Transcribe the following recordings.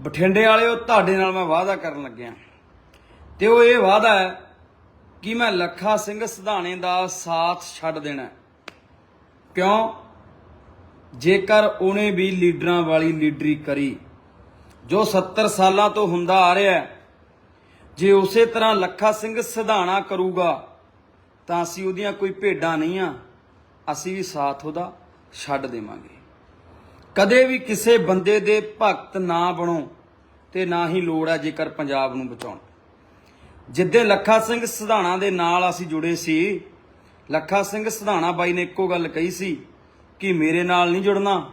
ਬਠਿੰਡੇ ਵਾਲਿਓ, ਤੁਹਾਡੇ ਨਾਲ ਮੈਂ ਵਾਅਦਾ ਕਰਨ ਲੱਗਿਆ। ਤੇ ਉਹ ਇਹ ਵਾਅਦਾ ਹੈ ਕਿ ਮੈਂ ਲੱਖਾ ਸਿੰਘ ਸਿਧਾਣੇ ਦਾ ਸਾਥ ਛੱਡ ਦੇਣਾ ਕਿਉਂ? ਜੇਕਰ ਉਹਨੇ ਵੀ ਲੀਡਰਾਂ ਵਾਲੀ ਲੀਡਰੀ ਕਰੀ, ਜੋ 70 ਸਾਲਾਂ ਤੋਂ ਹੁੰਦਾ ਆ ਰਿਹਾ ਹੈ, ਜੇ ਉਸੇ ਤਰ੍ਹਾਂ ਲੱਖਾ ਸਿੰਘ ਸਿਧਾਣਾ ਕਰੂਗਾ, ਤਾਂ ਅਸੀਂ ਉਹਦੀਆਂ ਕੋਈ ਭੇਡਾਂ ਨਹੀਂ ਆ। ਅਸੀਂ ਵੀ ਸਾਥ ਉਹਦਾ ਛੱਡ ਦੇਵਾਂਗੇ। ਕਦੇ ਵੀ ਕਿਸੇ ਬੰਦੇ ਦੇ ਭਗਤ ਨਾ ਬਣੋ ਤੇ ਨਾ ਹੀ ਲੋੜ ਹੈ ਜੇਕਰ ਪੰਜਾਬ ਨੂੰ ਬਚਾਉਣ। ਜਿੱਦੇ ਲੱਖਾ ਸਿੰਘ ਸਿਧਾਣਾ ਦੇ ਨਾਲ ਅਸੀਂ ਜੁੜੇ ਸੀ, ਲੱਖਾ ਸਿੰਘ ਸਿਧਾਣਾ ਬਾਈ ਨੇ ਇੱਕੋ ਗੱਲ ਕਹੀ ਸੀ ਕਿ ਮੇਰੇ ਨਾਲ ਨਹੀਂ ਜੁੜਨਾ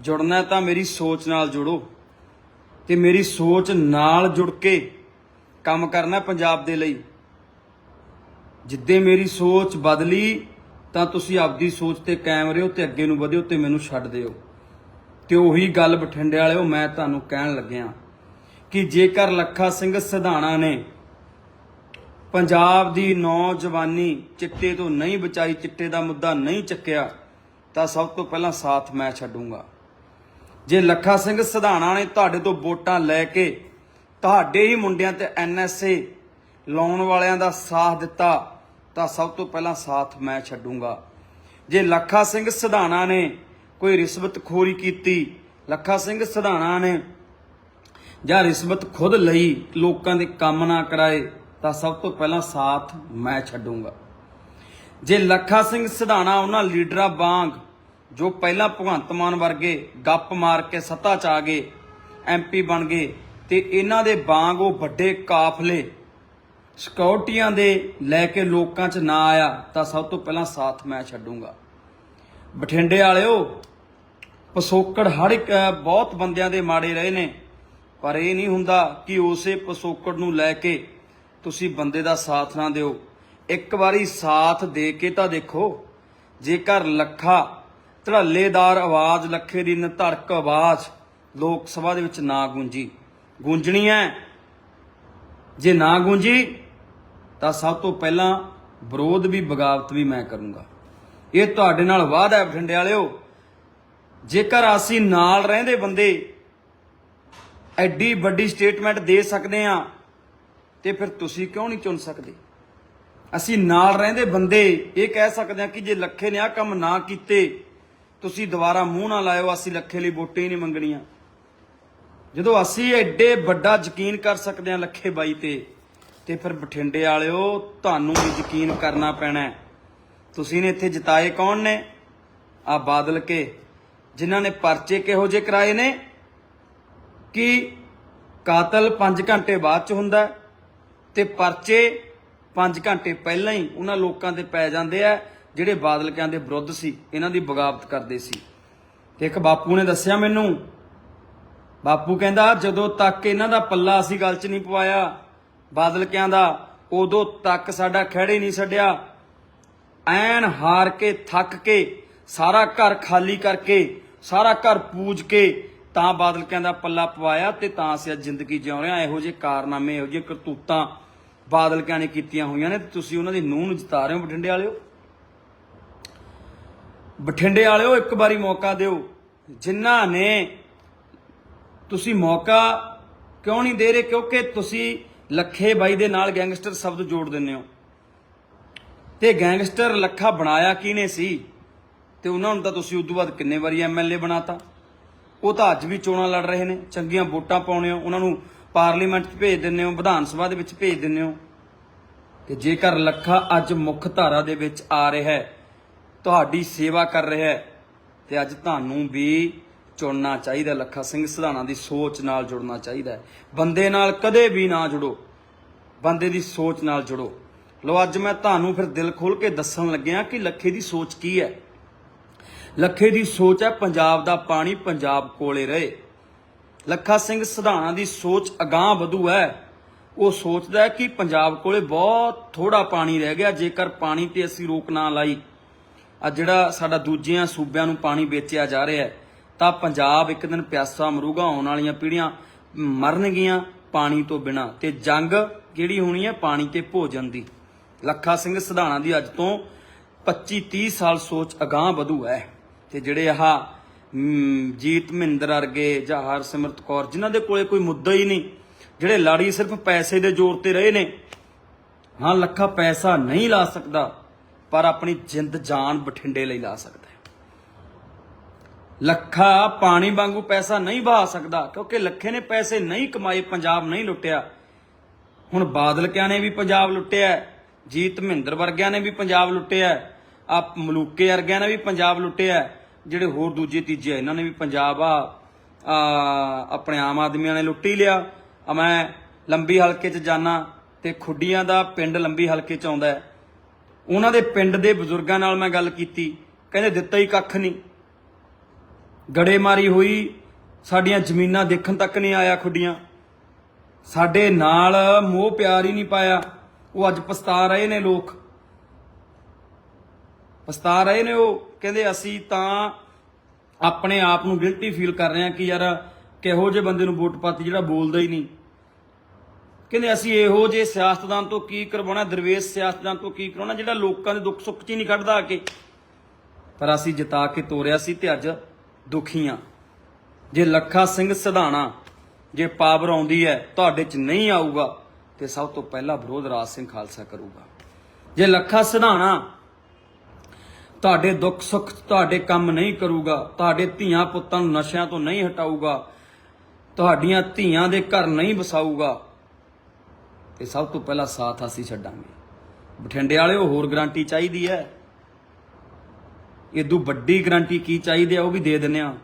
ਜੁੜਨਾ ਤਾਂ ਮੇਰੀ ਸੋਚ ਨਾਲ ਜੁੜੋ ਤੇ ਮੇਰੀ ਸੋਚ ਨਾਲ ਜੁੜ ਕੇ ਕੰਮ ਕਰਨਾ ਪੰਜਾਬ ਦੇ ਲਈ। ਜਿੱਦੇ ਮੇਰੀ ਸੋਚ ਬਦਲੀ ਤਾਂ ਤੁਸੀਂ ਆਪਦੀ ਸੋਚ ਤੇ ਕਾਇਮ ਰਹੋ ਤੇ ਅੱਗੇ ਨੂੰ ਵਧਿਓ ਤੇ ਮੈਨੂੰ ਛੱਡ ਦਿਓ। ਤੇ ਉਹੀ ਗੱਲ ਬਠਿੰਡੇ ਵਾਲਿਓ ਮੈਂ ਤੁਹਾਨੂੰ ਕਹਿਣ ਲੱਗਿਆ ਕਿ ਜੇਕਰ ਲੱਖਾ ਸਿੰਘ ਸਿਧਾਣਾ ਨੇ ਪੰਜਾਬ ਦੀ ਨੌਜਵਾਨੀ ਚਿੱਟੇ ਤੋਂ ਨਹੀਂ ਬਚਾਈ, ਚਿੱਟੇ ਦਾ ਮੁੱਦਾ ਨਹੀਂ ਚੱਕਿਆ, ਤਾਂ ਸਭ ਤੋਂ ਪਹਿਲਾਂ ਸਾਥ ਮੈਂ ਛੱਡੂੰਗਾ। ਜੇ ਲੱਖਾ ਸਿੰਘ ਸਿਧਾਣਾ ਨੇ ਤੁਹਾਡੇ ਤੋਂ ਵੋਟਾਂ ਲੈ ਕੇ ਤੁਹਾਡੇ ਹੀ ਮੁੰਡਿਆਂ ਤੇ ਐਨਐਸਏ ਲਾਉਣ ਵਾਲਿਆਂ ਦਾ ਸਾਥ ਦਿੱਤਾ, ਤਾਂ ਸਭ ਤੋਂ ਪਹਿਲਾਂ ਸਾਥ ਮੈਂ ਛੱਡੂੰਗਾ। ਜੇ ਲੱਖਾ ਸਿੰਘ ਸਿਧਾਣਾ ਨੇ ਕੋਈ ਰਿਸ਼ਵਤ ਖੋਰੀ ਕੀਤੀ। ਲੱਖਾ ਸਿੰਘ ਸਧਾਣਾ ਨੇ ਜਾਂ ਰਿਸ਼ਵਤ ਖੁਦ ਲਈ ਲੋਕਾਂ ਦੇ ਕੰਮ ਨਾ ਕਰਾਏ, ਤਾਂ ਸਭ ਤੋਂ ਪਹਿਲਾਂ ਸਾਥ ਮੈਂ ਛੱਡੂੰਗਾ। ਜੇ ਲੱਖਾ ਸਿੰਘ ਸਿਧਾਣਾ ਉਹਨਾਂ ਲੀਡਰਾਂ ਵਾਂਗ, ਜੋ ਪਹਿਲਾਂ ਭਗਵੰਤ ਮਾਨ ਵਰਗੇ ਗੱਪ ਮਾਰ ਕੇ ਸੱਤਾ ਚ ਆ ਗਏ ਐਮਪੀ ਬਣ ਗਏ, ਤੇ ਇਹਨਾਂ ਦੇ ਵਾਂਗ ਉਹ ਵੱਡੇ ਕਾਫਲੇ ਸਿਕਿਉਰਟੀਆਂ ਦੇ ਲੈ ਕੇ ਲੋਕਾਂ 'ਚ ਨਾ ਆਇਆ, ਤਾਂ ਸਭ ਤੋਂ ਪਹਿਲਾਂ ਸਾਥ ਮੈਂ ਛੱਡੂੰਗਾ। ਬਠਿੰਡੇ ਵਾਲਿਓ ਪਸੋਕੜ ਹਰ ਇੱਕ, ਬਹੁਤ ਬੰਦਿਆਂ ਦੇ ਮਾੜੇ ਰਹੇ ਨੇ। ਪਰ ਇਹ ਨਹੀਂ ਹੁੰਦਾ ਕਿ ਉਸੇ ਪਸੋਕੜ ਨੂੰ ਲੈ ਕੇ ਤੁਸੀਂ ਬੰਦੇ ਦਾ ਸਾਥ ਨਾ ਦਿਓ। ਇੱਕ ਵਾਰੀ ਸਾਥ ਦੇ ਕੇ ਤਾਂ ਦੇਖੋ, ਜੇਕਰ ਲੱਖਾ ਧੜੱਲੇਦਾਰ ਆਵਾਜ਼, ਲੱਖੇ ਦੀ ਨਿਧੜਕ ਆਵਾਜ਼ ਲੋਕ ਸਭਾ ਦੇ ਵਿੱਚ ਨਾ ਗੂੰਜੀ। ਗੂੰਜਣੀ ਹੈ। ਜੇ ਨਾ ਗੂੰਜੀ, ਤਾਂ ਸਭ ਤੋਂ ਪਹਿਲਾਂ ਵਿਰੋਧ ਵੀ, ਬਗਾਵਤ ਵੀ ਮੈਂ ਕਰੂੰਗਾ। ਇਹ ਤੁਹਾਡੇ ਨਾਲ ਵਾਅਦਾ ਹੈ, ਬਠਿੰਡੇ ਵਾਲਿਓ। ਜੇਕਰ ਅਸੀਂ ਨਾਲ ਰਹਿੰਦੇ ਬੰਦੇ ਐਡੀ ਵੱਡੀ ਸਟੇਟਮੈਂਟ ਦੇ ਸਕਦੇ ਆ ਤੇ ਫਿਰ ਤੁਸੀਂ ਕਿਉਂ ਨਹੀਂ ਚੁਣ ਸਕਦੇ? ਅਸੀਂ ਨਾਲ ਰਹਿੰਦੇ ਬੰਦੇ ਇਹ ਕਹਿ ਸਕਦੇ ਆ ਕਿ ਜੇ ਲੱਖੇ ਨੇ ਆ ਕੰਮ ਨਾ ਕੀਤੇ, ਤੁਸੀਂ ਦੁਬਾਰਾ ਮੂੰਹ ਨਾ ਲਾਇਓ, ਅਸੀਂ ਲੱਖੇ ਲਈ ਵੋਟਾਂ ਹੀ ਨਹੀਂ ਮੰਗਣੀਆਂ। ਜਦੋਂ ਅਸੀਂ ਐਡੇ ਵੱਡਾ ਯਕੀਨ ਕਰ ਸਕਦੇ ਆ ਲੱਖੇ ਬਾਈ ਤੇ ਤੇ ਫਿਰ ਬਠਿੰਡੇ ਵਾਲਿਓ, ਤੁਹਾਨੂੰ ਵੀ ਯਕੀਨ ਕਰਨਾ ਪੈਣਾ ਤੁਸੀਂ ਨੇ ਇੱਥੇ ਜਿਤਾਏ ਕੌਣ ਨੇ? ਆ ਬਾਦਲ ਕੇ। ਜਿਨ੍ਹਾਂ ਨੇ ਪਰਚੇ ਕਿਹੋ ਜਿਹੇ ਕਰਾਏ ਨੇ? ਕਿ ਕਾਤਲ 5 ਘੰਟੇ ਬਾਅਦ ਚ ਹੁੰਦਾ ਹੈ ਤੇ ਪਰਚੇ 5 ਘੰਟੇ ਪਹਿਲਾਂ ਹੀ ਉਹਨਾਂ ਲੋਕਾਂ ਤੇ ਪੈ ਜਾਂਦੇ ਆ, ਜਿਹੜੇ ਬਾਦਲਕਿਆਂ ਦੇ ਵਿਰੁੱਧ ਸੀ, ਇਹਨਾਂ ਦੀ ਬਗਾਵਤ ਕਰਦੇ ਸੀ। ਤੇ ਇੱਕ ਬਾਪੂ ਨੇ ਦੱਸਿਆ ਮੈਨੂੰ, ਬਾਪੂ ਕਹਿੰਦਾ, ਜਦੋਂ ਤੱਕ ਇਹਨਾਂ ਦਾ ਪੱਲਾ ਅਸੀਂ ਗੱਲ 'ਚ ਨਹੀਂ ਪਵਾਇਆ, ਬਾਦਲਕਿਆਂ ਦਾ, ਉਦੋਂ ਤੱਕ ਸਾਡਾ ਖਹਿੜੇ ਨਹੀਂ ਛੱਡਿਆ। ਐਨ ਹਾਰ ਕੇ, ਥੱਕ ਕੇ ਸਾਰਾ ਘਰ ਖਾਲੀ ਕਰਕੇ, ਸਾਰਾ ਘਰ ਪੂਜ ਕੇ ਤਾਂ ਬਾਦਲ ਕਹਿੰਦਾ ਪੱਲਾ ਪਵਾਇਆ ਤੇ ਤਾਂ ਅਸੀਂ ਅੱਜ ਜ਼ਿੰਦਗੀ ਜਿਉਂ ਰਹੇ ਇਹੋ ਜਿਹੇ ਕਾਰਨਾਮੇ, ਇਹੋ ਜਿਹੇ ਕਰਤੂਤਾਂ ਬਾਦਲ ਕਿਆਂ ਨੇ ਕੀਤੀਆਂ ਹੋਈਆਂ ਨੇ ਤੇ ਤੁਸੀਂ ਉਹਨਾਂ ਦੀ ਨੂੰਹ ਨੂੰ ਜਿਤਾ ਰਹੇ ਹੋ, ਬਠਿੰਡੇ ਵਾਲਿਓ। ਬਠਿੰਡੇ ਵਾਲਿਓ, ਇੱਕ ਵਾਰੀ ਮੌਕਾ ਦਿਓ। ਜਿਨ੍ਹਾਂ ਨੇ ਤੁਸੀਂ ਮੌਕਾ ਕਿਉਂ ਨਹੀਂ ਦੇ ਰਹੇ? ਕਿਉਂਕਿ ਤੁਸੀਂ ਲੱਖੇ ਬਾਈ ਦੇ ਨਾਲ ਗੈਂਗਸਟਰ ਸ਼ਬਦ ਜੋੜ ਦਿੰਦੇ ਹੋ। ਤੇ ਗੈਂਗਸਟਰ ਲੱਖਾ ਬਣਾਇਆ ਕਿਹਨੇ ਸੀ? ਤੇ ਉਹਨਾਂ ਨੂੰ ਤਾਂ ਤੁਸੀਂ ਉਦੋਂ ਬਾਅਦ ਕਿੰਨੇ ਵਾਰੀ ਐਮਐਲਏ ਬਣਾਤਾ? ਉਹ ਤਾਂ ਅੱਜ ਵੀ ਚੋਣਾਂ ਲੜ ਰਹੇ ਨੇ, ਚੰਗੀਆਂ ਵੋਟਾਂ ਪਾਉਣੇ ਹੋ, ਉਹਨਾਂ ਨੂੰ ਪਾਰਲੀਮੈਂਟ 'ਚ ਭੇਜ ਦਿੰਦੇ ਹੋ, ਵਿਧਾਨ ਸਭਾ ਦੇ ਵਿੱਚ ਭੇਜ ਦਿੰਦੇ ਹੋ। ਕਿ ਜੇਕਰ ਲੱਖਾ ਅੱਜ ਮੁੱਖ ਧਾਰਾ ਦੇ ਵਿੱਚ ਆ ਰਿਹਾ ਹੈ, ਤੁਹਾਡੀ ਸੇਵਾ ਕਰ ਰਿਹਾ ਹੈ, ਤੇ ਅੱਜ ਤੁਹਾਨੂੰ ਵੀ ਚੁਣਨਾ ਚਾਹੀਦਾ, ਲੱਖਾ ਸਿੰਘ ਸਿਧਾਣਾ ਦੀ ਸੋਚ ਨਾਲ ਜੁੜਨਾ ਚਾਹੀਦਾ ਬੰਦੇ ਨਾਲ ਕਦੇ ਵੀ ਨਾ ਜੁੜੋ। ਬੰਦੇ ਦੀ ਸੋਚ ਨਾਲ ਜੁੜੋ। ਲੋ ਅੱਜ ਮੈਂ ਤੁਹਾਨੂੰ ਫਿਰ ਦਿਲ ਖੋਲ ਕੇ ਦੱਸਣ ਲੱਗਿਆ ਕਿ ਲੱਖੇ ਦੀ ਸੋਚ ਕੀ ਹੈ। ਲੱਖੇ ਦੀ ਸੋਚ ਹੈ, ਪੰਜਾਬ ਦਾ ਪਾਣੀ ਪੰਜਾਬ ਕੋਲੇ ਰਹੇ। ਲੱਖਾ ਸਿੰਘ ਸਿਧਾਣਾ ਦੀ ਸੋਚ ਅਗਾਹ ਵਧੂ ਹੈ। ਉਹ ਸੋਚਦਾ ਹੈ ਕਿ ਪੰਜਾਬ ਕੋਲੇ ਬਹੁਤ ਥੋੜਾ ਪਾਣੀ ਰਹਿ ਗਿਆ, ਜੇਕਰ ਪਾਣੀ ਤੇ ਅਸੀਂ ਰੋਕ ਨਾ ਲਾਈ। ਆ ਜਿਹੜਾ ਸਾਡਾ ਦੂਜਿਆਂ ਸੂਬਿਆਂ ਨੂੰ ਪਾਣੀ ਵੇਚਿਆ ਜਾ ਰਿਹਾ ਹੈ, ਤਾਂ ਪੰਜਾਬ ਇੱਕ ਦਿਨ ਪਿਆਸਾ ਮਰੂਗਾ, ਆਉਣ ਵਾਲੀਆਂ ਪੀੜ੍ਹੀਆਂ ਮਰਨਗੀਆਂ ਪਾਣੀ ਤੋਂ ਬਿਨਾ। ਤੇ ਜੰਗ ਕਿਹੜੀ ਹੋਣੀ ਹੈ? ਪਾਣੀ ਤੇ ਭੋਜਨ ਦੀ। ਲੱਖਾ ਸਿੰਘ ਸਿਧਾਣਾ ਦੀ ਅੱਜ ਤੋਂ 25 30 ਸਾਲ ਸੋਚ ਅਗਾਹ ਵਧੂ ਹੈ। ਤੇ ਜਿਹੜੇ ਆਹ ਜੀਤ ਮਹਿੰਦਰ ਵਰਗੇ ਜਾਂ ਹਰਸਿਮਰਤ ਕੌਰ, ਜਿਨ੍ਹਾਂ ਦੇ ਕੋਲੇ ਕੋਈ ਮੁੱਦਾ ਹੀ ਨਹੀਂ, ਜਿਹੜੇ ਲਾੜੀ ਸਿਰਫ ਪੈਸੇ ਦੇ ਜ਼ੋਰ ਤੇ ਰਹੇ ਨੇ, ਹਾਂ, ਲੱਖਾਂ ਪੈਸਾ ਨਹੀਂ ਲਾ ਸਕਦਾ, ਪਰ ਆਪਣੀ ਜਿੰਦ ਜਾਨ ਬਠਿੰਡੇ ਲਈ ਲਾ ਸਕਦਾ ਹੈ। ਲੱਖਾ ਪਾਣੀ ਵਾਂਗੂ ਪੈਸਾ ਨਹੀਂ ਬਹਾ ਸਕਦਾ, ਕਿਉਂਕਿ ਲੱਖੇ ਨੇ ਪੈਸੇ ਨਹੀਂ ਕਮਾਏ, ਪੰਜਾਬ ਨਹੀਂ ਲੁੱਟਿਆ। ਹੁਣ ਬਾਦਲ ਕਿਆਂ ਨੇ ਵੀ ਪੰਜਾਬ ਲੁੱਟਿਆ ਜੀਤ ਮਹਿੰਦਰ ਵਰਗਿਆਂ ਨੇ ਵੀ ਪੰਜਾਬ ਲੁੱਟਿਆ ਆ ਮਲੂਕੇ ਵਰਗਿਆਂ ਨੇ ਵੀ ਪੰਜਾਬ ਲੁੱਟਿਆ ਜਿਹੜੇ ਹੋਰ ਦੂਜੇ ਤੀਜੇ ਆ, ਇਹਨਾਂ ਨੇ ਵੀ ਪੰਜਾਬ ਆ ਆਪਣੇ ਆਮ ਆਦਮੀਆਂ ਨੇ ਲੁੱਟੀ ਲਿਆ। ਆ ਮੈਂ ਲੰਬੀ ਹਲਕੇ 'ਚ ਜਾਣਾ ਤੇ ਖੁੱਡੀਆਂ ਦਾ ਪਿੰਡ ਲੰਬੀ ਹਲਕੇ 'ਚ ਆਉਂਦਾ ਉਹਨਾਂ ਦੇ ਪਿੰਡ ਦੇ ਬਜ਼ੁਰਗਾਂ ਨਾਲ ਮੈਂ ਗੱਲ ਕੀਤੀ। ਕਹਿੰਦੇ ਦਿੱਤਾ ਹੀ ਕੱਖ ਨਹੀਂ। ਗੜੇਮਾਰੀ ਹੋਈ ਸਾਡੀਆਂ ਜ਼ਮੀਨਾਂ ਦੇਖਣ ਤੱਕ ਨਹੀਂ ਆਇਆ ਖੁੱਡੀਆਂ। ਸਾਡੇ ਨਾਲ ਮੋਹ ਪਿਆਰ ਹੀ ਨਹੀਂ ਪਾਇਆ। ਉਹ ਅੱਜ ਪਛਤਾ ਰਹੇ ਨੇ ਲੋਕ। ਪਛਤਾ ਰਹੇ ਨੇ ਉਹ। ਕਹਿੰਦੇ ਅਸੀਂ ਤਾਂ ਆਪਣੇ ਆਪ ਨੂੰ ਗਿਲਟੀ ਫੀਲ ਕਰ ਰਹੇ ਹਾਂ ਕਿ ਯਾਰ ਕਿਹੋ ਜਿਹੇ ਬੰਦੇ ਨੂੰ ਵੋਟ ਪਾਤੀ ਜਿਹੜਾ ਬੋਲਦਾ ਹੀ ਨਹੀਂ। ਕਹਿੰਦੇ ਅਸੀਂ ਇਹੋ ਜਿਹੇ ਸਿਆਸਤਦਾਨ ਤੋਂ ਕੀ ਕਰਵਾਉਣਾ, ਦਰਵੇਸ਼ ਸਿਆਸਤਦਾਨ ਤੋਂ ਕੀ ਕਰਾਉਣਾ ਜਿਹੜਾ ਲੋਕਾਂ ਦੇ ਦੁੱਖ ਸੁੱਖ 'ਚ ਹੀ ਨਹੀਂ ਕੱਢਦਾ ਆ ਕੇ। ਪਰ ਅਸੀਂ ਜਿਤਾ ਕੇ ਤੋਰਿਆ ਸੀ ਤੇ ਅੱਜ ਦੁਖੀ ਹਾਂ। ਜੇ ਲੱਖਾ ਸਿੰਘ ਸਿਧਾਣਾ, ਜੇ ਪਾਵਰ ਆਉਂਦੀ ਹੈ, ਤੁਹਾਡੇ 'ਚ ਨਹੀਂ ਆਊਗਾ ਤੇ ਸਭ ਤੋਂ ਪਹਿਲਾਂ ਵਿਰੋਧ ਰਾਜ ਸਿੰਘ ਖਾਲਸਾ ਕਰੂਗਾ। ਜੇ ਲੱਖਾ ਸਿਧਾਣਾ ਤੁਹਾਡੇ ਦੁੱਖ ਸੁੱਖ ਤੁਹਾਡੇ ਕੰਮ ਨਹੀਂ ਕਰੂਗਾ, ਤੁਹਾਡੇ ਧੀਆਂ ਪੁੱਤਾਂ ਨੂੰ ਨਸ਼ਿਆਂ ਤੋਂ ਨਹੀਂ ਹਟਾਊਗਾ, ਤੁਹਾਡੀਆਂ ਧੀਆਂ ਦੇ ਘਰ ਨਹੀਂ ਵਸਾਊਗਾ। ਤੇ ਸਭ ਤੋਂ ਪਹਿਲਾਂ ਸਾਥ ਅਸੀਂ ਛੱਡਾਂਗੇ। ਬਠਿੰਡੇ ਵਾਲਿਓ, ਹੋਰ ਗਰੰਟੀ ਚਾਹੀਦੀ ਹੈ? ਇਦੋਂ ਵੱਡੀ ਗਰੰਟੀ ਕੀ ਚਾਹੀਦੀ ਹੈ, ਉਹ ਵੀ ਦੇ ਦਿੰਨੇ ਆ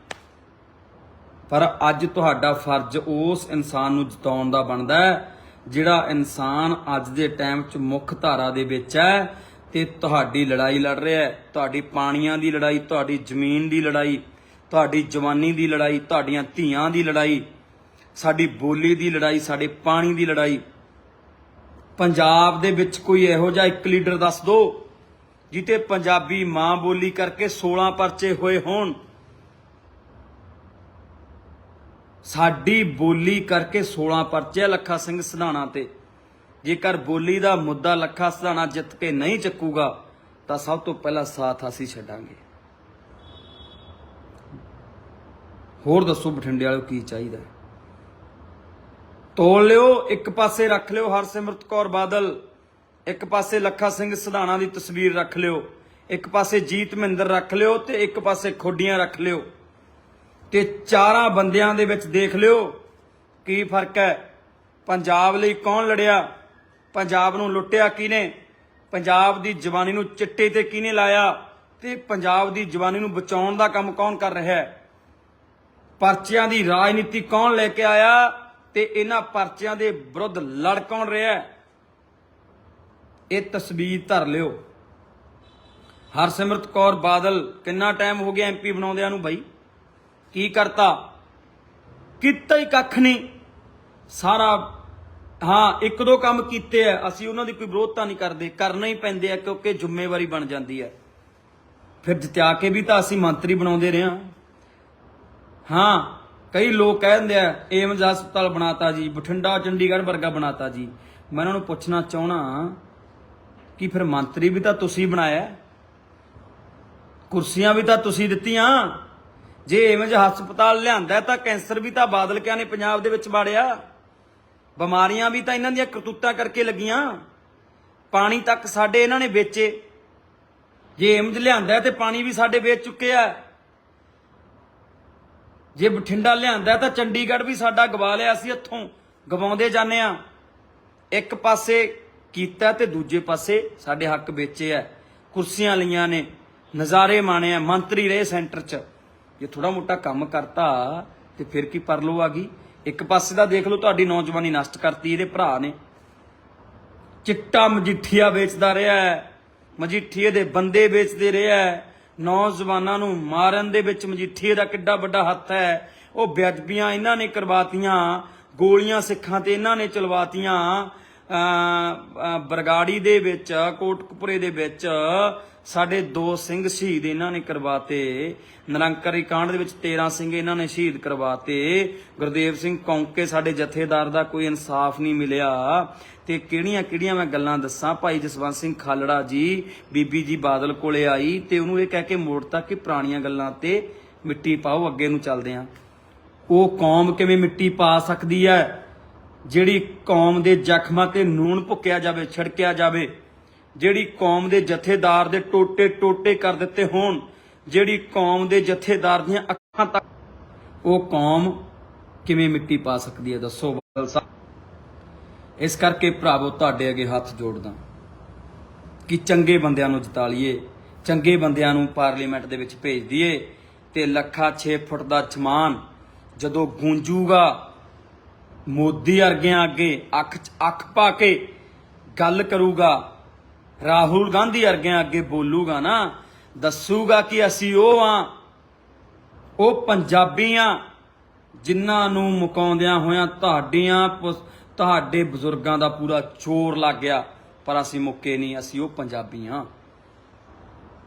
ਪਰ ਅੱਜ ਤੁਹਾਡਾ ਫਰਜ਼ ਉਸ ਇਨਸਾਨ ਨੂੰ ਜਿਤਾਉਣ ਦਾ ਬਣਦਾ ਹੈ, ਜਿਹੜਾ ਇਨਸਾਨ ਅੱਜ ਦੇ ਟਾਈਮ 'ਚ ਮੁੱਖ ਧਾਰਾ ਦੇ ਵਿੱਚ ਹੈ ਤੇ ਤੁਹਾਡੀ ਲੜਾਈ ਲੜ ਰਿਹਾ ਹੈ। ਤੁਹਾਡੀ ਪਾਣੀਆਂ ਦੀ ਲੜਾਈ, ਤੁਹਾਡੀ ਜ਼ਮੀਨ ਦੀ ਲੜਾਈ, ਤੁਹਾਡੀ ਜਵਾਨੀ ਦੀ ਲੜਾਈ, ਤੁਹਾਡੀਆਂ ਧੀਆਂ ਦੀ ਲੜਾਈ, ਸਾਡੀ ਬੋਲੀ ਦੀ ਲੜਾਈ, ਸਾਡੇ ਪਾਣੀ ਦੀ ਲੜਾਈ। ਪੰਜਾਬ ਦੇ ਵਿੱਚ ਕੋਈ ਇਹੋ ਜਿਹਾ ਇੱਕ ਲੀਡਰ ਦੱਸ ਦਿਓ ਜਿੱਤੇ ਪੰਜਾਬੀ ਮਾਂ ਬੋਲੀ ਕਰਕੇ 16 ਪਰਚੇ ਹੋਏ ਹੋਣ। ਸਾਡੀ ਬੋਲੀ ਕਰਕੇ 16 ਪਰਚੇ ਲੱਖਾ ਸਿੰਘ ਸਿਧਾਣਾ ਤੇ। ਜੇਕਰ ਬੋਲੀ ਦਾ ਮੁੱਦਾ ਲੱਖਾ ਸਿਧਾਣਾ ਜਿੱਤ ਕੇ ਨਹੀਂ ਚੱਕੂਗਾ, ਤਾਂ ਸਭ ਤੋਂ ਪਹਿਲਾਂ ਸਾਥ ਅਸੀਂ ਛੱਡਾਂਗੇ। ਹੋਰ ਦੱਸੋ ਬਠਿੰਡੇ ਵਾਲਿਓ ਕੀ ਚਾਹੀਦਾ ਤੋਲ ਲਿਓ, ਇੱਕ ਪਾਸੇ ਰੱਖ ਲਿਓ ਹਰਸਿਮਰਤ ਕੌਰ ਬਾਦਲ, ਇੱਕ ਪਾਸੇ ਲੱਖਾ ਸਿੰਘ ਸਧਾਣਾ ਦੀ ਤਸਵੀਰ ਰੱਖ ਲਿਓ, ਇੱਕ ਪਾਸੇ ਜੀਤ ਮਹਿੰਦਰ ਰੱਖ ਲਿਓ ਤੇ ਇੱਕ ਪਾਸੇ ਖੋਡੀਆਂ ਰੱਖ ਲਿਓ। ਤੇ ਚਾਰਾਂ ਬੰਦਿਆਂ ਦੇ ਵਿੱਚ ਦੇਖ ਲਿਓ ਕੀ ਫ਼ਰਕ ਹੈ, ਪੰਜਾਬ ਲਈ ਕੌਣ ਲੜਿਆ ਪੰਜਾਬ ਨੂੰ ਲੁੱਟਿਆ ਕਿਹਨੇ? ਪੰਜਾਬ ਦੀ ਜਵਾਨੀ ਨੂੰ ਚਿੱਟੇ ਤੇ ਕਿਹਨੇ ਲਾਇਆ? ਤੇ ਪੰਜਾਬ ਦੀ ਜਵਾਨੀ ਨੂੰ ਬਚਾਉਣ ਦਾ ਕੰਮ ਕੌਣ ਕਰ ਰਿਹਾ ਹੈ? ਪਰਚਿਆਂ ਦੀ ਰਾਜਨੀਤੀ ਕੌਣ ਲੈ ਕੇ ਆਇਆ? ਤੇ ਇਹਨਾਂ ਪਰਚਿਆਂ ਦੇ ਵਿਰੁੱਧ ਲੜ ਕੌਣ ਰਿਹਾ ਹੈ? ਇਹ ਤਸਵੀਰ ਧਰ ਲਿਓ। ਹਰਸਿਮਰਤ ਕੌਰ ਬਾਦਲ, ਕਿੰਨਾ ਟਾਈਮ ਹੋ ਗਿਆ ਐਮਪੀ ਬਣਾਉਂਦਿਆਂ ਨੂੰ ਬਾਈ? ਕੀ ਕਰਤਾ? ਕੀਤਾ ਹੀ ਕੱਖ ਨਹੀਂ। ਸਾਰਾ ਹਾਂ, ਇੱਕ ਦੋ ਕੰਮ ਕੀਤੇ ਆ। ਅਸੀਂ ਉਹਨਾਂ ਦੀ ਕੋਈ ਵਿਰੋਧਤਾ ਨਹੀਂ ਕਰਦੇ। ਕਰਨਾ ਹੀ ਪੈਂਦੇ ਆ ਕਿਉਂਕਿ ਜ਼ਿੰਮੇਵਾਰੀ ਬਣ ਜਾਂਦੀ ਹੈ ਫਿਰ ਜਿੱਤਿਆ ਕੇ ਵੀ ਤਾਂ ਅਸੀਂ ਮੰਤਰੀ ਬਣਾਉਂਦੇ ਰਹੇ ਹਾਂ। ਹਾਂ, ਕਈ ਲੋਕ ਕਹਿੰਦੇ ਆ, ਏਮਜ਼ ਹਸਪਤਾਲ ਬਣਾਤਾ ਜੀ, ਬਠਿੰਡਾ ਚੰਡੀਗੜ੍ਹ ਵਰਗਾ ਬਣਾਤਾ ਜੀ। ਮੈਂ ਉਹਨਾਂ ਨੂੰ ਪੁੱਛਣਾ ਚਾਹਣਾ ਕਿ ਫਿਰ ਮੰਤਰੀ ਵੀ ਤਾਂ ਤੁਸੀਂ ਬਣਾਇਆ। ਕੁਰਸੀਆਂ ਵੀ ਤਾਂ ਤੁਸੀਂ ਦਿੱਤੀਆਂ। ਜੇ ਏਮਜ਼ ਹਸਪਤਾਲ ਲਿਆਂਦਾ ਤਾਂ ਕੈਂਸਰ ਵੀ ਤਾਂ ਬਾਦਲ ਕਿਆਂ ਨੇ ਪੰਜਾਬ ਦੇ ਵਿੱਚ ਵਾੜਿਆ। ਬਿਮਾਰੀਆਂ ਵੀ ਤਾਂ ਇਹਨਾਂ ਦੀਆਂ ਕਰਤੂਤਾਂ ਕਰਕੇ ਲੱਗੀਆਂ। ਪਾਣੀ ਤੱਕ ਸਾਡੇ ਇਹਨਾਂ ਨੇ ਵੇਚੇ। ਜੇ ਏਮਜ਼ ਲਿਆਂਦਾ ਤੇ ਪਾਣੀ ਵੀ ਸਾਡੇ ਵੇਚ ਚੁੱਕੇ ਆ। ਜੇ ਬਠਿੰਡਾ ਲਿਆਂਦਾ ਤਾਂ ਚੰਡੀਗੜ੍ਹ ਵੀ ਸਾਡਾ ਗਵਾ ਲਿਆ ਸੀ ਇੱਥੋਂ। ਗਵਾਉਂਦੇ ਜਾਂਦੇ ਆ। ਇੱਕ ਪਾਸੇ ਕੀਤਾ ਤੇ ਦੂਜੇ ਪਾਸੇ ਸਾਡੇ ਹੱਕ ਵੇਚੇ ਆ। ਕੁਰਸੀਆਂ ਲਈਆਂ ਨੇ, ਨਜ਼ਾਰੇ ਮਾਣੇ ਆ। ਮੰਤਰੀ ਰਹੇ ਸੈਂਟਰ 'ਚ। ਜੇ ਥੋੜਾ ਮੋਟਾ ਕੰਮ ਕਰਤਾ ਤੇ ਫਿਰ ਕੀ ਪਰਲੋ ਆ ਗਈ? ਇੱਕ ਪਾਸੇ ਦਾ ਦੇਖ ਲਓ ਤੁਹਾਡੀ ਨੌਜਵਾਨੀ ਨਸ਼ਟ ਕਰਤੀ, ਇਹਦੇ ਭਰਾ ਨੇ। ਚਿੱਟਾ ਮਜੀਠੀਆ ਵੇਚਦਾ ਰਿਹਾ ਹੈ। ਮਜੀਠੀਏ ਦੇ ਬੰਦੇ ਵੇਚਦੇ ਰਿਹਾ ਹੈ। ਨੌਜਵਾਨਾਂ ਨੂੰ ਮਾਰਨ ਦੇ ਵਿੱਚ ਮਜੀਠੀਏ ਦਾ ਕਿੱਡਾ ਵੱਡਾ ਹੱਥ ਹੈ। ਉਹ ਬੇਅਦਬੀਆਂ ਇਹਨਾਂ ਨੇ ਕਰਵਾਤੀਆਂ, ਗੋਲੀਆਂ ਸਿੱਖਾਂ ਤੇ ਇਹਨਾਂ ਨੇ ਚਲਵਾਤੀਆਂ। ਬਰਗਾੜੀ ਦੇ ਵਿੱਚ, ਕੋਟਕਪੁਰੇ ਦੇ ਵਿੱਚ ਸਾਡੇ ਦੋ ਸਿੰਘ ਸ਼ਹੀਦ ਇਹਨਾਂ ਨੇ ਕਰਵਾਤੇ। ਨਿਰੰਕਾਰੀ ਕਾਂਡ ਦੇ ਵਿੱਚ 13 ਸਿੰਘ ਇਹਨਾਂ ਨੇ ਸ਼ਹੀਦ ਕਰਵਾਤੇ। ਗੁਰਦੇਵ ਸਿੰਘ ਕੌਂਕੇ ਸਾਡੇ ਜਥੇਦਾਰ ਦਾ ਕੋਈ ਇਨਸਾਫ ਨਹੀਂ ਮਿਲਿਆ। ਤੇ ਕਿਹੜੀਆਂ ਕਿਹੜੀਆਂ ਮੈਂ ਗੱਲਾਂ ਦੱਸਾਂ? ਭਾਈ ਜਸਵੰਤ ਸਿੰਘ ਖਾਲੜਾ ਜੀ, ਬੀਬੀ ਜੀ ਬਾਦਲ ਕੋਲੇ ਆਈ ਤੇ ਉਹਨੂੰ ਇਹ ਕਹਿ ਕੇ ਮੋੜਤਾ ਕਿ ਪੁਰਾਣੀਆਂ ਗੱਲਾਂ ਤੇ ਮਿੱਟੀ ਪਾਓ, ਅੱਗੇ ਨੂੰ ਚੱਲਦੇ ਆਂ। ਉਹ ਕੌਮ ਕਿਵੇਂ ਮਿੱਟੀ ਪਾ ਸਕਦੀ ਹੈ ਜਿਹੜੀ ਕੌਮ ਦੇ ਜ਼ਖਮਾਂ ਤੇ ਨੂਨ ਭੁੱਕਿਆ ਜਾਵੇ, ਛਿੜਕਿਆ ਜਾਵੇ ਜਿਹੜੀ ਕੌਮ ਦੇ ਜਥੇਦਾਰ ਦੇ ਟੋਟੇ ਟੋਟੇ ਕਰ ਦਿੱਤੇ ਹੋਣ, ਜਿਹੜੀ ਕੌਮ ਦੇ ਜਥੇਦਾਰ ਦੀਆਂ ਅੱਖਾਂ ਤੱਕ, ਉਹ ਕੌਮ ਕਿਵੇਂ ਮਿੱਟੀ ਪਾ ਸਕਦੀ ਹੈ, ਦੱਸੋ ਬਾਦਲ ਸਾਹਿਬ? ਇਸ ਕਰਕੇ ਭਰਾਵੋ, ਤੁਹਾਡੇ ਅੱਗੇ ਹੱਥ ਜੋੜਦਾ ਕਿ ਚੰਗੇ ਬੰਦਿਆਂ ਨੂੰ ਜਿਤਾ ਲਈਏ ਚੰਗੇ ਬੰਦਿਆਂ ਨੂੰ ਪਾਰਲੀਮੈਂਟ ਦੇ ਵਿੱਚ ਭੇਜ ਦਈਏ ਤੇ ਲੱਖਾ 6 ਫੁੱਟ ਦਾ ਚਮਾਨ ਜਦੋਂ ਗੂੰਜੂਗਾ, ਮੋਦੀ ਵਰਗਿਆਂ ਅੱਗੇ ਅੱਖ ਅੱਖ ਪਾ ਕੇ ਗੱਲ ਕਰੂਗਾ ਰਾਹੁਲ ਗਾਂਧੀ ਵਰਗਿਆਂ ਅੱਗੇ ਬੋਲੂਗਾ ਨਾ, ਦੱਸੂਗਾ ਕਿ ਅਸੀਂ ਉਹ ਆ, ਉਹ ਪੰਜਾਬੀ ਪੰਜਾਬੀਆਂ ਜਿਨ੍ਹਾਂ ਨੂੰ ਮੁਕਾਉਂਦਿਆਂ ਹੋਇਆਂ ਤੁਹਾਡੀਆਂ ਪੁ- ਤੁਹਾਡੇ ਬਜ਼ੁਰਗਾਂ ਦਾ ਪੂਰਾ ਚੋਰ ਲੱਗ ਗਿਆ, ਪਰ ਅਸੀਂ ਮੁੱਕੇ ਨਹੀਂ, ਅਸੀਂ ਉਹ ਪੰਜਾਬੀ ਪੰਜਾਬੀਆਂ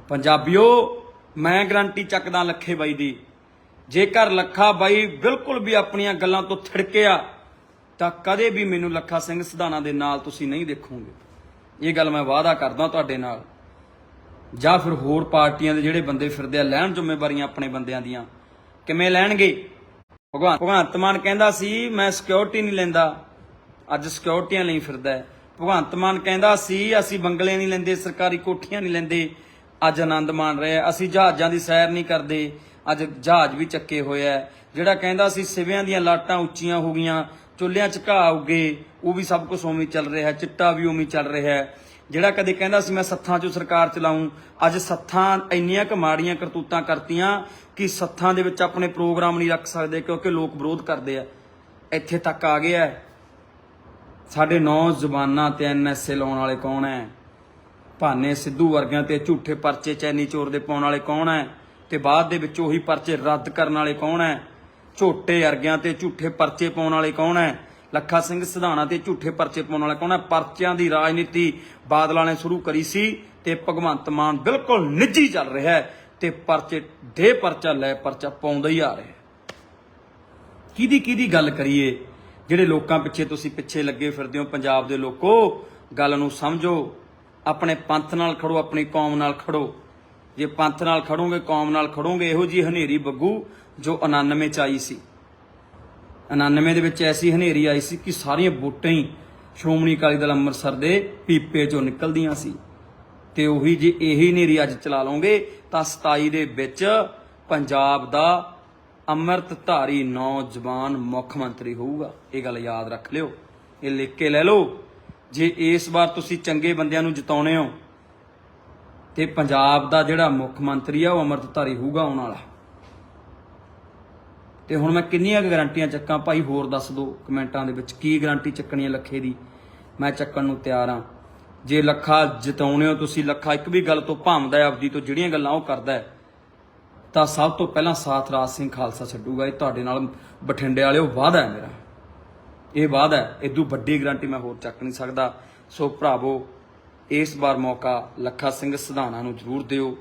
ਪੰਜਾਬੀਓ, ਮੈਂ ਗਰੰਟੀ ਚੱਕਦਾ ਲੱਖੇ ਬਾਈ ਦੀ, ਜੇਕਰ ਲੱਖਾ ਬਾਈ ਬਿਲਕੁਲ ਵੀ ਆਪਣੀਆਂ ਗੱਲਾਂ ਤੋਂ ਥਿੜਕਿਆ ਤਾਂ ਕਦੇ ਵੀ ਮੈਨੂੰ ਲੱਖਾ ਸਿੰਘ ਸਿਧਾਣਾ ਦੇ ਨਾਲ ਤੁਸੀਂ ਨਹੀਂ ਦੇਖੋਗੇ। ਇਹ ਗੱਲ ਮੈਂ ਵਾਅਦਾ ਕਰਦਾ ਤੁਹਾਡੇ ਨਾਲ। ਜਾਂ ਫਿਰ ਹੋਰ ਪਾਰਟੀਆਂ ਦੇ ਜਿਹੜੇ ਬੰਦੇ ਫਿਰਦੇ ਆ, ਲੈਣ ਜ਼ਿੰਮੇਵਾਰੀਆਂ ਆਪਣੇ ਬੰਦਿਆਂ ਦੀਆਂ, ਕਿਵੇਂ ਲੈਣਗੇ? ਭਗਵਾਨ, ਭਗਵੰਤ ਮਾਨ ਕਹਿੰਦਾ ਸੀ, ਮੈਂ ਸਿਕਿਉਰਿਟੀ ਨਹੀਂ ਲੈਂਦਾ। ਅੱਜ ਸਿਕਿਉਰਿਟੀਆਂ ਲਈ ਫਿਰਦਾ ਹੈ। ਭਗਵੰਤ ਮਾਨ ਕਹਿੰਦਾ ਸੀ, ਅਸੀਂ ਬੰਗਲੇ ਨਹੀਂ ਲੈਂਦੇ, ਸਰਕਾਰੀ ਕੋਠੀਆਂ ਨਹੀਂ ਲੈਂਦੇ। ਅੱਜ ਆਨੰਦ ਮਾਣ ਰਹੇ ਅਸੀਂ ਜਹਾਜ਼ਾਂ ਦੀ ਸੈਰ ਨਹੀਂ ਕਰਦੇ। ਅੱਜ ਜਹਾਜ਼ ਵੀ ਚੱਕੇ ਹੋਏ ਆ। ਜਿਹੜਾ ਕਹਿੰਦਾ ਸੀ, ਸਿਵਿਆਂ ਦੀਆਂ ਲਾਟਾਂ ਉੱਚੀਆਂ ਹੋ ਗਈਆਂ, ਚੁੱਲ੍ਹਿਆਂ 'ਚ ਘਾਹ ਉੱਗੇ, ਉਹ ਵੀ ਸਭ ਕੁਝ ਉਵੇਂ ਚੱਲ ਰਿਹਾ ਚਿੱਟਾ ਵੀ ਉਵੇਂ ਚੱਲ ਰਿਹਾ ਜਿਹੜਾ ਕਦੇ ਕਹਿੰਦਾ ਸੀ, ਮੈਂ ਸੱਥਾਂ 'ਚੋਂ ਸਰਕਾਰ ਚਲਾਉਂ ਅੱਜ ਸੱਥਾਂ ਇੰਨੀਆਂ ਕੁ ਮਾੜੀਆਂ ਕਰਤੂਤਾਂ ਕਰਤੀਆਂ ਕਿ ਸੱਥਾਂ ਦੇ ਵਿੱਚ ਆਪਣੇ ਪ੍ਰੋਗਰਾਮ ਨਹੀਂ ਰੱਖ ਸਕਦੇ, ਕਿਉਂਕਿ ਲੋਕ ਵਿਰੋਧ ਕਰਦੇ ਆ। ਇੱਥੇ ਤੱਕ ਆ ਗਿਆ ਹੈ। ਸਾਡੇ ਨੌਜਵਾਨਾਂ ਤੇ ਐਨਐਸਏ ਲਾਉਣ ਵਾਲੇ ਕੌਣ ਹੈ? ਭਾਨੇ ਸਿੱਧੂ ਵਰਗਿਆਂ ਤੇ ਝੂਠੇ ਪਰਚੇ ਚੈਨੀ ਚੋਰ ਦੇ ਪਾਉਣ ਵਾਲੇ ਕੌਣ ਹੈ? ਤੇ ਬਾਅਦ ਦੇ ਵਿੱਚ ਉਹੀ ਪਰਚੇ ਰੱਦ ਕਰਨ ਵਾਲੇ ਕੌਣ ਹੈ ਝੋਟੇ ਅਰਗਿਆਂ ਤੇ ਝੂਠੇ ਪਰਚੇ ਪਾਉਣ ਵਾਲੇ ਕੌਣ ਹੈ ਲੱਖਾ ਸਿੰਘ ਸਿਧਾਣਾ ਤੇ ਝੂਠੇ ਪਰਚੇ ਪਾਉਣ ਵਾਲਾ ਕੌਣ ਹੈ ਪਰਚਿਆਂ ਦੀ ਰਾਜਨੀਤੀ ਬਾਦਲਾਂ ਨੇ ਸ਼ੁਰੂ ਕਰੀ ਸੀ ਤੇ ਭਗਵੰਤ ਮਾਨ ਬਿਲਕੁਲ ਨਿੱਜੀ ਚੱਲ ਰਿਹਾ ਹੈ ਤੇ ਪਰਚੇ ਦੇ ਪਰਚਾ ਲੈ ਪਰਚਾ ਪਾਉਂਦਾ ਹੀ ਆ ਰਿਹਾ ਕਿਹਦੀ ਕਿਹਦੀ ਗੱਲ ਕਰੀਏ? ਜਿਹੜੇ ਲੋਕਾਂ ਪਿੱਛੇ ਤੁਸੀਂ ਪਿੱਛੇ ਲੱਗੇ ਫਿਰਦੇ ਹੋ ਪੰਜਾਬ ਦੇ ਲੋਕੋ, ਗੱਲ ਨੂੰ ਸਮਝੋ, ਆਪਣੇ ਪੰਥ ਨਾਲ ਖੜੋ, ਆਪਣੀ ਕੌਮ ਨਾਲ ਖੜੋ। ਜੇ ਪੰਥ ਨਾਲ ਖੜੋਗੇ, ਕੌਮ ਨਾਲ ਖੜੋਗੇ, ਇਹੋ ਜੀ ਹਨੇਰੀ ਬੱਗੂ ਜੋ 99 ਚ ਆਈ ਸੀ। 99 ਦੇ ਵਿੱਚ ਐਸੀ ਹਨੇਰੀ ਆਈ ਸੀ ਕਿ ਸਾਰੀਆਂ ਵੋਟਾਂ ਹੀ ਸ਼੍ਰੋਮਣੀ ਅਕਾਲੀ ਦਲ ਅੰਮ੍ਰਿਤਸਰ ਦੇ ਪੀਪੇ ਚੋਂ ਨਿਕਲਦੀਆਂ ਸੀ। ਤੇ ਉਹੀ ਜੇ ਇਹੀ ਹਨੇਰੀ ਅੱਜ ਚਲਾ ਲਓਗੇ, ਤਾਂ 27 ਦੇ ਵਿੱਚ ਪੰਜਾਬ ਦਾ ਅੰਮ੍ਰਿਤਧਾਰੀ ਨੌਜਵਾਨ ਮੁੱਖ ਮੰਤਰੀ ਹੋਊਗਾ। ਇਹ ਗੱਲ ਯਾਦ ਰੱਖ ਲਿਓ। ਇਹ ਲਿਖ ਕੇ ਲੈ ਲਓ। ਜੇ ਇਸ ਵਾਰ ਤੁਸੀਂ ਚੰਗੇ ਬੰਦਿਆਂ ਨੂੰ ਜਿਤਾਉਣੇ ਹੋ ਤੇ ਪੰਜਾਬ ਦਾ ਜਿਹੜਾ ਮੁੱਖ ਮੰਤਰੀ ਆ, ਉਹ ਅੰਮ੍ਰਿਤਧਾਰੀ ਹੋਊਗਾ ਆਉਣ ਵਾਲਾ। ਤੇ ਹੁਣ ਮੈਂ ਕਿੰਨੀਆਂ ਕੁ ਗਾਰੰਟੀਆਂ ਚੱਕਾਂ? ਭਾਈ ਹੋਰ ਦੱਸ ਦਿਓ ਕਮੈਂਟਾਂ ਦੇ ਵਿੱਚ, ਕੀ ਗਾਰੰਟੀ ਚੱਕਣੀ ਹੈ ਲੱਖੇ ਦੀ? ਮੈਂ ਚੱਕਣ ਨੂੰ ਤਿਆਰ ਹਾਂ ਜੇ ਲੱਖਾ ਜਿਤਾਉਣੇ ਹੋ ਤੁਸੀਂ, ਲੱਖਾ ਇੱਕ ਵੀ ਗੱਲ ਤੋਂ ਭਾਂਦਾ ਹੈ, ਆਪਦੀ ਤੋਂ ਜਿਹੜੀਆਂ ਗੱਲਾਂ ਉਹ ਕਰਦਾ ਹੈ, ਤਾਂ ਸਭ ਤੋਂ ਪਹਿਲਾਂ ਸਾਥ ਰਾਜ ਸਿੰਘ ਖਾਲਸਾ ਛੱਡੂਗਾ। ਇਹ ਤੁਹਾਡੇ ਨਾਲ ਬਠਿੰਡੇ ਵਾਲਿਓ ਵਾਅਦਾ ਹੈ ਮੇਰਾ। ਇਹ ਵਾਅਦਾ ਹੈ। ਇਦੋਂ ਵੱਡੀ ਗਾਰੰਟੀ ਮੈਂ ਹੋਰ ਚੱਕ ਨਹੀਂ ਸਕਦਾ। ਸੋ ਭਰਾਵੋ ਇਸ ਵਾਰ ਮੌਕਾ ਲੱਖਾ ਸਿੰਘ ਸਿਧਾਣਾ ਨੂੰ ਜ਼ਰੂਰ ਦਿਓ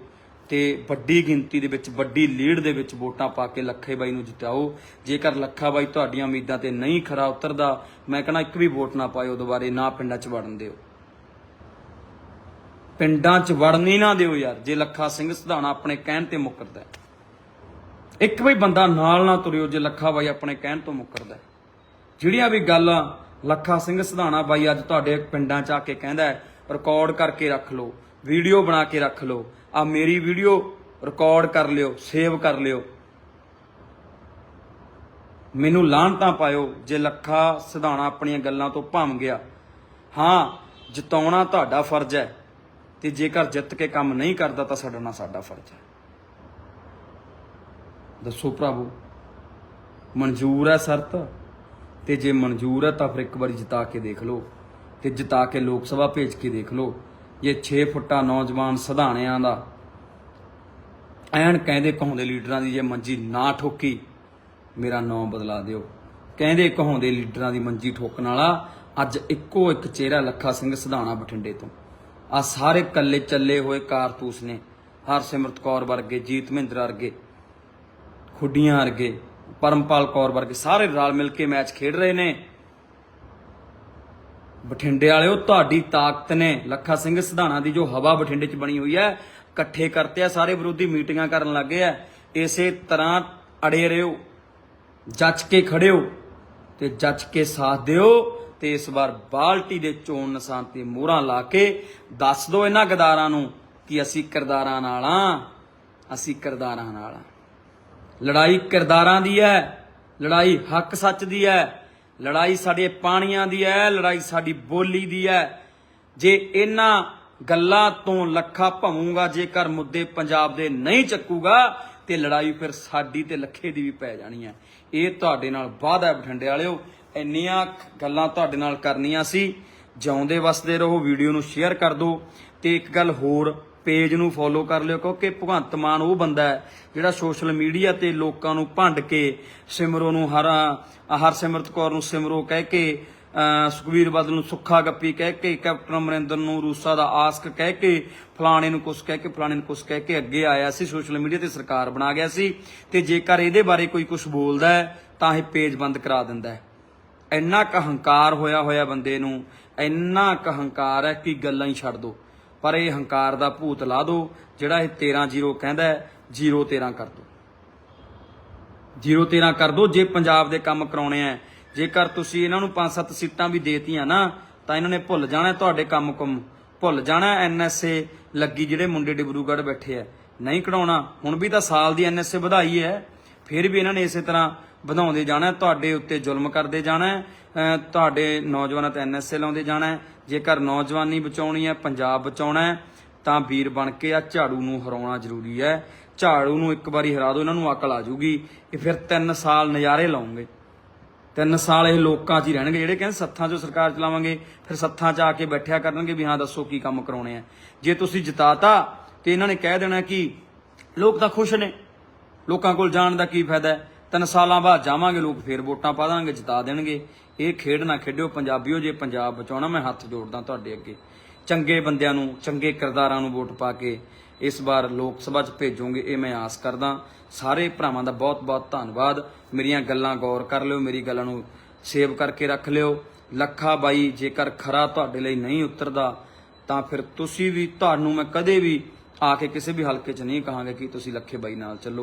ਤੇ ਵੱਡੀ ਗਿਣਤੀ ਦੇ ਵਿੱਚ, ਵੱਡੀ ਲੀਡ ਦੇ ਵਿੱਚ ਵੋਟਾਂ ਪਾ ਕੇ ਲੱਖੇ ਬਾਈ ਨੂੰ ਜਿਤਾਓ। ਜੇਕਰ ਲੱਖਾ ਬਾਈ ਤੁਹਾਡੀਆਂ ਉਮੀਦਾਂ ਤੇ ਨਹੀਂ ਖਰਾ ਉਤਰਦਾ, ਮੈਂ ਕਹਿੰਦਾ ਇੱਕ ਵੀ ਵੋਟ ਨਾ ਪਾਇਓ ਦੁਬਾਰੇ, ਨਾ ਪਿੰਡਾਂ 'ਚ ਵੜਨ ਦਿਓ। ਪਿੰਡਾਂ 'ਚ ਵੜਨ ਹੀ ਨਾ ਦਿਓ ਯਾਰ, ਜੇ ਲੱਖਾ ਸਿੰਘ ਸਿਧਾਣਾ ਆਪਣੇ ਕਹਿਣ ਤੇ ਮੁੱਕਰਦਾ ਇੱਕ ਵੀ ਬੰਦਾ ਨਾਲ ਨਾ ਤੁਰਿਓ, ਜੇ ਲੱਖਾ ਬਾਈ ਆਪਣੇ ਕਹਿਣ ਤੋਂ ਮੁੱਕਰਦਾ ਜਿਹੜੀਆਂ ਵੀ ਗੱਲਾਂ ਲੱਖਾ ਸਿੰਘ ਸਿਧਾਣਾ ਬਾਈ ਅੱਜ ਤੁਹਾਡੇ ਪਿੰਡਾਂ 'ਚ ਆ ਕੇ ਕਹਿੰਦਾ ਰਿਕਾਰਡ ਕਰਕੇ ਰੱਖ ਲਓ ਵੀਡੀਓ ਬਣਾ ਕੇ ਰੱਖ ਲਓ ਆ ਮੇਰੀ ਵੀਡੀਓ ਰਿਕਾਰਡ ਕਰ ਲਿਓ ਸੇਵ ਕਰ ਲਿਓ। ਮੈਨੂੰ ਲਾਹਨਤਾਂ ਪਾਇਓ ਜੇ ਲੱਖਾ ਸਿਧਾਣਾ ਆਪਣੀਆਂ ਗੱਲਾਂ ਤੋਂ ਭੰਮ ਗਿਆ। ਹਾਂ, ਜਿਤਾਉਣਾ ਤੁਹਾਡਾ ਫਰਜ਼ ਹੈ, ਤੇ ਜੇਕਰ ਜਿੱਤ ਕੇ ਕੰਮ ਨਹੀਂ ਕਰਦਾ ਤਾਂ ਛੱਡਣਾ ਸਾਡਾ ਫਰਜ਼ ਹੈ। ਦੱਸੋ ਪ੍ਰਭੂ ਮਨਜ਼ੂਰ ਹੈ ਸ਼ਰਤ? ਤੇ ਜੇ ਮਨਜ਼ੂਰ ਹੈ ਤਾਂ ਫਿਰ ਇੱਕ ਵਾਰੀ ਜਿਤਾ ਕੇ ਦੇਖ ਲਓ। ਤੇ ਜਿਤਾ ਕੇ ਲੋਕ ਸਭਾ ਭੇਜ ਕੇ ਦੇਖ ਲਓ। ਇਹ 6 ਫੁੱਟਾ ਨੌਜਵਾਨ ਸਧਾਣਿਆਂ ਦਾ ਐਨ ਕਹਿੰਦੇ ਕਹਾਉਂਦੇ ਲੀਡਰਾਂ ਦੀ ਜੇ ਮੰਜੀ ਨਾ ਠੋਕੀ, ਮੇਰਾ ਨਾਂ ਬਦਲਾ ਦਿਓ। ਕਹਿੰਦੇ ਕਹਾਉਂਦੇ ਲੀਡਰਾਂ ਦੀ ਮੰਜੀ ਠੋਕਣ ਵਾਲਾ, ਅੱਜ ਇੱਕੋ ਇੱਕ ਚਿਹਰਾ ਲੱਖਾ ਸਿੰਘ ਸਧਾਣਾ ਬਠਿੰਡੇ ਤੋਂ। ਆ ਸਾਰੇ ਕੱਲੇ ਚੱਲੇ ਹੋਏ ਕਾਰਤੂਸ ਨੇ, ਹਰਸਿਮਰਤ ਕੌਰ ਵਰਗੇ, ਜੀਤ ਮਹਿੰਦਰ ਵਰਗੇ, ਖੁੱਡੀਆਂ ਵਰਗੇ, ਪਰਮਪਾਲ ਕੌਰ ਵਰਗੇ, ਸਾਰੇ ਰਲ ਮਿਲ ਕੇ ਮੈਚ ਖੇਡ ਰਹੇ ਨੇ। ਬਠਿੰਡੇ ਵਾਲਿਓ, ਤੁਹਾਡੀ ਤਾਕਤ ਨੇ ਲੱਖਾ ਸਿੰਘ ਸਿਧਾਣਾ ਦੀ ਜੋ ਹਵਾ ਬਠਿੰਡੇ 'ਚ ਬਣੀ ਹੋਈ ਹੈ, ਇਕੱਠੇ ਕਰਤੇ ਆ, ਸਾਰੇ ਵਿਰੋਧੀ ਮੀਟਿੰਗਾਂ ਕਰਨ ਲੱਗੇ ਆ। ਇਸੇ ਤਰ੍ਹਾਂ ਅੜੇ ਰਹੋ, ਜੱਜ ਕੇ ਖੜਿਓ ਤੇ ਜੱਜ ਕੇ ਸਾਥ ਦਿਓ ਤੇ ਇਸ ਵਾਰ ਬਾਲਟੀ ਦੇ ਚੋਣ ਨਿਸ਼ਾਨ ਤੇ ਮੋਹਰਾਂ ਲਾ ਕੇ ਦੱਸ ਦਿਓ ਇਹਨਾਂ ਗਦਾਰਾਂ ਨੂੰ ਕਿ ਅਸੀਂ ਕਿਰਦਾਰਾਂ ਨਾਲ ਆ, ਅਸੀਂ ਕਿਰਦਾਰਾਂ ਨਾਲ ਆ। ਲੜਾਈ ਕਿਰਦਾਰਾਂ ਦੀ ਹੈ, ਲੜਾਈ ਹੱਕ ਸੱਚ ਦੀ ਹੈ ਲੜਾਈ ਸਾਡੇ ਪਾਣੀਆਂ ਦੀ ਹੈ ਲੜਾਈ ਸਾਡੀ ਬੋਲੀ ਦੀ ਹੈ ਜੇ ਇਹਨਾਂ ਗੱਲਾਂ ਤੋਂ ਲੱਖਾ ਭਵੂਗਾ, ਜੇਕਰ ਮੁੱਦੇ ਪੰਜਾਬ ਦੇ ਨਹੀਂ ਚੱਕੂਗਾ, ਤੇ ਲੜਾਈ ਫਿਰ ਸਾਡੀ ਤੇ ਲੱਖੇ ਦੀ ਵੀ ਪੈ ਜਾਣੀ ਹੈ ਇਹ ਤੁਹਾਡੇ ਨਾਲ ਵਾਅਦਾ ਹੈ ਬਠਿੰਡੇ ਵਾਲਿਓ। ਇੰਨੀਆਂ ਗੱਲਾਂ ਤੁਹਾਡੇ ਨਾਲ ਕਰਨੀਆਂ ਸੀ। ਜਿਉਂਦੇ ਵਸਦੇ ਰਹੋ, ਵੀਡੀਓ ਨੂੰ ਸ਼ੇਅਰ ਕਰ ਦਿਓ। ਤੇ ਇੱਕ ਗੱਲ ਹੋਰ ਪੇਜ ਨੂੰ ਫੋਲੋ ਕਰ ਲਿਓ, ਕਿਉਂਕਿ ਭਗਵੰਤ ਮਾਨ ਉਹ ਬੰਦਾ ਹੈ ਜਿਹੜਾ ਸੋਸ਼ਲ ਮੀਡੀਆ ਤੇ ਲੋਕਾਂ ਨੂੰ ਭੰਡ ਕੇ ਸਿਮਰੋ ਨੂੰ ਹਰ ਹਰਸਿਮਰਤ ਕੌਰ ਨੂੰ ਸਿਮਰੋ ਕਹਿ ਕੇ, ਅਹ ਸੁਖਵੀਰ ਬਾਦਲ ਨੂੰ ਸੁੱਖਾ ਗੱਪੀ ਕਹਿ ਕੇ, ਕੈਪਟਨ ਅਮਰਿੰਦਰ ਨੂੰ ਰੂਸਾ ਦਾ ਆਸਕ ਕਹਿ ਕੇ, ਫਲਾਣੇ ਨੂੰ ਕੁਛ ਕਹਿ ਕੇ, ਫਲਾਣੇ ਨੂੰ ਕੁਛ ਕਹਿ ਕੇ ਅੱਗੇ ਆਇਆ ਸੀ ਸੋਸ਼ਲ ਮੀਡੀਆ ਤੇ ਸਰਕਾਰ ਬਣਾ ਗਿਆ ਸੀ ਤੇ ਜੇਕਰ ਇਹਦੇ ਬਾਰੇ ਕੋਈ ਕੁਝ ਬੋਲਦਾ ਹੈ, ਤਾਂ ਇਹ ਪੇਜ ਬੰਦ ਕਰਾ ਦਿੰਦਾ ਹੈ। ਇੰਨਾ ਕੁ ਹੰਕਾਰ ਹੋਇਆ ਹੋਇਆ ਬੰਦੇ ਨੂੰ, ਇੰਨਾ ਕੁ ਹੰਕਾਰ ਹੈ ਕਿ ਗੱਲਾਂ ਹੀ ਛੱਡ ਦੋ। ਪਰ ਇਹ ਹੰਕਾਰ ਦਾ ਭੂਤ ਲਾ ਦੋ, ਜਿਹੜਾ ਇਹ 13 ਜ਼ੀਰੋ ਕਹਿੰਦਾ ਹੈ 0 13 ਕਰ ਦੋ। 0 13 ਕਰ ਦੋ, ਜੇ ਪੰਜਾਬ ਦੇ ਕੰਮ ਕਰਾਉਣੇ ਆ ਜੇਕਰ ਤੁਸੀਂ ਇਹਨਾਂ ਨੂੰ 5-7 ਸੀਟਾਂ ਵੀ ਦੇਤੀਆਂ ਨਾ, ਤਾਂ ਇਹਨਾਂ ਨੇ ਭੁੱਲ ਜਾਣਾ ਤੁਹਾਡੇ ਕੰਮ ਕੁਮ। ਭੁੱਲ ਜਾਣਾ ਐਨਐਸਏ ਲੱਗੀ ਜਿਹੜੇ ਮੁੰਡੇ ਡਿਬਰੂਗੜ੍ਹ ਬੈਠੇ ਆ ਨਹੀਂ ਕਢਾਉਣਾ, ਹੁਣ ਵੀ ਤਾਂ ਸਾਲ ਦੀ ਐਨਐਸਏ ਵਧਾਈ ਹੈ ਫਿਰ ਵੀ ਇਹਨਾਂ ਨੇ ਇਸੇ ਤਰ੍ਹਾਂ ਵਧਾਉਂਦੇ ਜਾਣਾ, ਤੁਹਾਡੇ ਉੱਤੇ ਜ਼ੁਲਮ ਕਰਦੇ ਜਾਣਾ ਤੁਹਾਡੇ ਨੌਜਵਾਨਾਂ ਤੇ ਐਨਐਸਏ ਲਾਉਂਦੇ ਜਾਣਾ ਜੇਕਰ ਨੌਜਵਾਨੀ ਬਚਾਉਣੀ ਹੈ, ਪੰਜਾਬ ਬਚਾਉਣਾ ਹੈ, ਤਾਂ ਵੀਰ ਬਣ ਕੇ ਆ ਝਾੜੂ ਨੂੰ ਹਰਾਉਣਾ ਜ਼ਰੂਰੀ ਹੈ। ਝਾੜੂ ਨੂੰ ਇੱਕ ਵਾਰੀ ਹਰਾ ਦਿਓ, ਇਹਨਾਂ ਨੂੰ ਅਕਲ ਆ ਜੂਗੀ ਇਹ ਫਿਰ 3 ਸਾਲ ਨਜ਼ਾਰੇ ਲਾਉਂਗੇ। ਤਿੰਨ ਸਾਲ ਇਹ ਲੋਕਾਂ 'ਚ ਹੀ ਰਹਿਣਗੇ, ਜਿਹੜੇ ਕਹਿੰਦੇ ਸੱਥਾਂ 'ਚੋਂ ਸਰਕਾਰ ਚਲਾਵਾਂਗੇ, ਫਿਰ ਸੱਥਾਂ 'ਚ ਆ ਕੇ ਬੈਠਿਆ ਕਰਨਗੇ ਵੀ ਹਾਂ, ਦੱਸੋ ਕੀ ਕੰਮ ਕਰਾਉਣੇ ਆ। ਜੇ ਤੁਸੀਂ ਜਿਤਾਤਾ, ਤੇ ਇਹਨਾਂ ਨੇ ਕਹਿ ਦੇਣਾ ਕਿ ਲੋਕ ਤਾਂ ਖੁਸ਼ ਨੇ, ਲੋਕਾਂ ਕੋਲ ਜਾਣ ਦਾ ਕੀ ਫਾਇਦਾ ਹੈ? ਤਿੰਨ ਸਾਲਾਂ ਬਾਅਦ ਜਾਵਾਂਗੇ, ਲੋਕ ਫੇਰ ਵੋਟਾਂ ਪਾ ਦਾਂਗੇ, ਜਿਤਾ ਦੇਣਗੇ। ਇਹ ਖੇਡ ਨਾ ਖੇਡਿਓ, ਪੰਜਾਬੀਓ ਜੇ ਪੰਜਾਬ ਬਚਾਉਣਾ, ਮੈਂ ਹੱਥ ਜੋੜਦਾ ਤੁਹਾਡੇ ਅੱਗੇ। ਚੰਗੇ ਬੰਦਿਆਂ ਨੂੰ, ਚੰਗੇ ਕਿਰਦਾਰਾਂ ਨੂੰ ਵੋਟ ਪਾ ਕੇ ਇਸ ਵਾਰ ਲੋਕ ਸਭਾ 'ਚ ਭੇਜੋਗੇ, ਇਹ ਮੈਂ ਆਸ ਕਰਦਾ। ਸਾਰੇ ਭਰਾਵਾਂ ਦਾ ਬਹੁਤ-ਬਹੁਤ ਧੰਨਵਾਦ। ਮੇਰੀਆਂ ਗੱਲਾਂ ਗੌਰ ਕਰ ਲਿਓ, ਮੇਰੀ ਗੱਲਾਂ ਨੂੰ ਸੇਵ ਕਰਕੇ ਰੱਖ ਲਿਓ। ਲੱਖਾ ਬਾਈ, ਜੇਕਰ ਖਰਾ ਤੁਹਾਡੇ ਲਈ ਨਹੀਂ ਉਤਰਦਾ, ਤਾਂ ਫਿਰ ਤੁਸੀਂ ਵੀ, ਤੁਹਾਨੂੰ ਮੈਂ ਕਦੇ ਵੀ ਆ ਕੇ ਕਿਸੇ ਵੀ ਹਲਕੇ 'ਚ ਨਹੀਂ ਕਹਾਂਗਾ ਕਿ ਤੁਸੀਂ ਲੱਖੇ ਬਾਈ ਨਾਲ ਚੱਲੋ।